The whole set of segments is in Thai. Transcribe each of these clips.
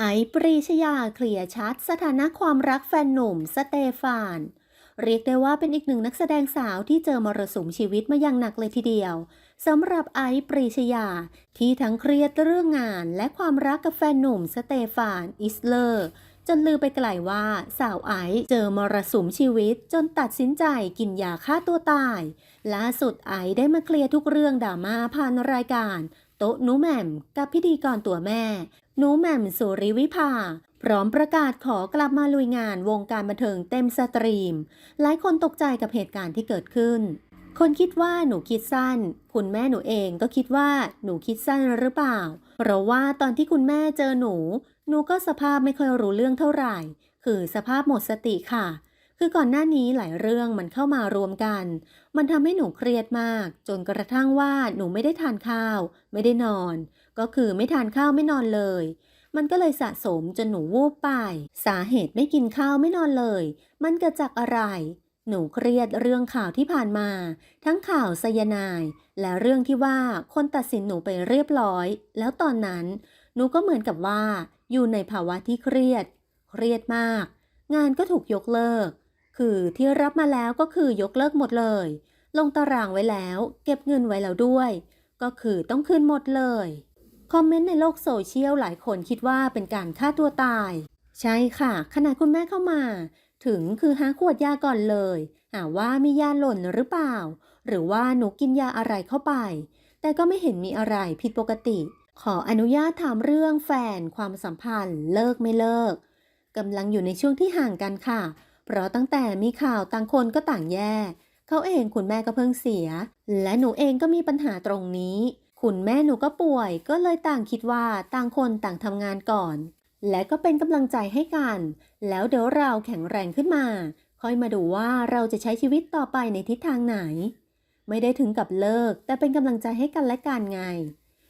ไอปรีชยาเคลียร์ชัด สถานะความรักแฟนหนุ่มสเตฟาน เรียกได้ว่าเป็นอีกหนึ่งนักแสดงสาวที่เจอมรสุมชีวิตมาอย่างหนักเลยทีเดียวสำหรับไอปรีชยา ที่ทั้งเครียดเรื่องงานและความรักกับแฟนหนุ่มสเตฟานอิสเลอร์ จนลือไปไกลว่าสาวไอเจอมรสุมชีวิต จนตัดสินใจกินยาฆ่าตัวตายล่าสุดไอได้มาเคลียร์ทุกเรื่องดราม่าผ่านรายการโต๊ะหนูแหม่มกับพิธีกรตัวแม่ หนูแหม่มสุริวิภา พร้อมประกาศขอกลับมาลุยงานวงการบันเทิงเต็มสตรีม หลายคนตกใจกับเหตุการณ์ที่เกิดขึ้น คนคิดว่าหนูคิดสั้น คุณแม่หนูเองก็คิดว่าหนูคิดสั้นหรือเปล่า เพราะว่าตอนที่คุณแม่เจอหนู หนูก็สภาพไม่ค่อยรู้เรื่องเท่าไหร่ คือสภาพหมดสติค่ะ คือก่อนหน้านี้หลายเรื่องมันเข้ามารวมกัน มันทำให้หนูเครียดมาก จนกระทั่งว่าหนูไม่ได้ทานข้าว ไม่ได้นอน ก็คือไม่ทานข้าวไม่นอนเลย มันก็เลยสะสมจนหนูวูบไป สาเหตุไม่กินข้าวไม่นอนเลย มันเกิดจากอะไร หนูเครียดเรื่องข่าวที่ผ่านมา ทั้งข่าวไซยนาย และเรื่องที่ว่าคนตัดสินหนูไปเรียบร้อย แล้วตอนนั้น หนูก็เหมือนกับว่า อยู่ในภาวะที่เครียด เครียดมาก งานก็ถูกยกเลิก คือที่รับมาแล้วก็คือยกเลิกหมดเลย ลงตารางไว้แล้ว เก็บเงินไว้แล้วด้วย ก็คือต้องคืนหมดเลย คอมเมนต์ในโลกโซเชียลหลายคนคิดว่าเป็นการฆ่าตัวตาย ใช่ค่ะ ขณะคุณแม่เข้ามา ถึงคือหาขวดยาก่อนเลยหาว่ามียาหล่นหรือเปล่า หรือว่าหนูกินยาอะไรเข้าไป แต่ก็ไม่เห็นมีอะไรผิดปกติ ขออนุญาตถามเรื่องแฟนความสัมพันธ์เลิกไม่เลิกกำลังอยู่ในช่วงที่ห่างกันค่ะ เพราะตั้งแต่มีข่าวต่างคนก็ต่างแยกเขาเองคุณแม่ก็เพิ่งเสีย และหนูเองก็มีปัญหาตรงนี้ คุณแม่หนูก็ป่วย ก็เลยต่างคิดว่าต่างคนต่างทำงานก่อน และก็เป็นกำลังใจให้กัน แล้วเดี๋ยวเราแข็งแรงขึ้นมา ค่อยมาดูว่าเราจะใช้ชีวิตต่อไปในทิศทางไหน ไม่ได้ถึงกับเลิก แต่เป็นกำลังใจให้กันและกันไง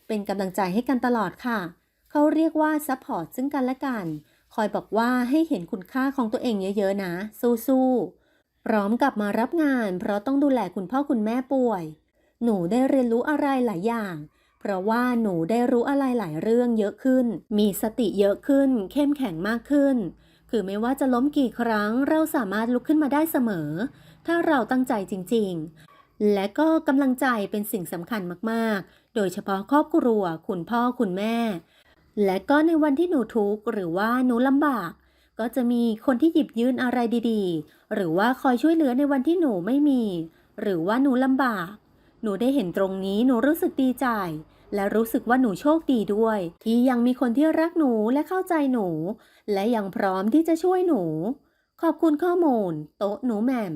เป็นกำลังใจให้กันตลอดค่ะ เขาเรียกว่าซัพพอร์ตซึ่งกันและกัน คอยบอกว่าให้เห็นคุณค่าของตัวเองเยอะๆนะ สู้ๆ พร้อมกับมารับงาน เพราะต้องดูแลคุณพ่อคุณแม่ป่วย หนูได้เรียนรู้อะไรหลายอย่าง เพราะว่าหนูได้รู้อะไรหลายเรื่องเยอะขึ้น มีสติเยอะขึ้น เข้มแข็งมากขึ้น คือไม่ว่าจะล้มกี่ครั้งเราสามารถลุกขึ้นมาได้เสมอ ถ้าเราตั้งใจจริง ๆ และก็กำลังใจเป็นสิ่งสำคัญมากๆ โดยเฉพาะครอบครัว คุณพ่อคุณแม่ และก็ในวันที่หนูทุกข์หรือว่าหนูลำบากก็จะมีคนที่หยิบยื่นอะไรดีๆ หรือว่าคอยช่วยเหลือในวันที่หนูไม่มี หรือว่าหนูลำบาก หนูได้เห็นตรงนี้หนูรู้สึกดีใจ และรู้สึกว่าหนูโชคดีด้วย ที่ยังมีคนที่รักหนูและเข้าใจหนู และยังพร้อมที่จะช่วยหนู ขอบคุณข้อมูล โต๊ะหนูแหม่ม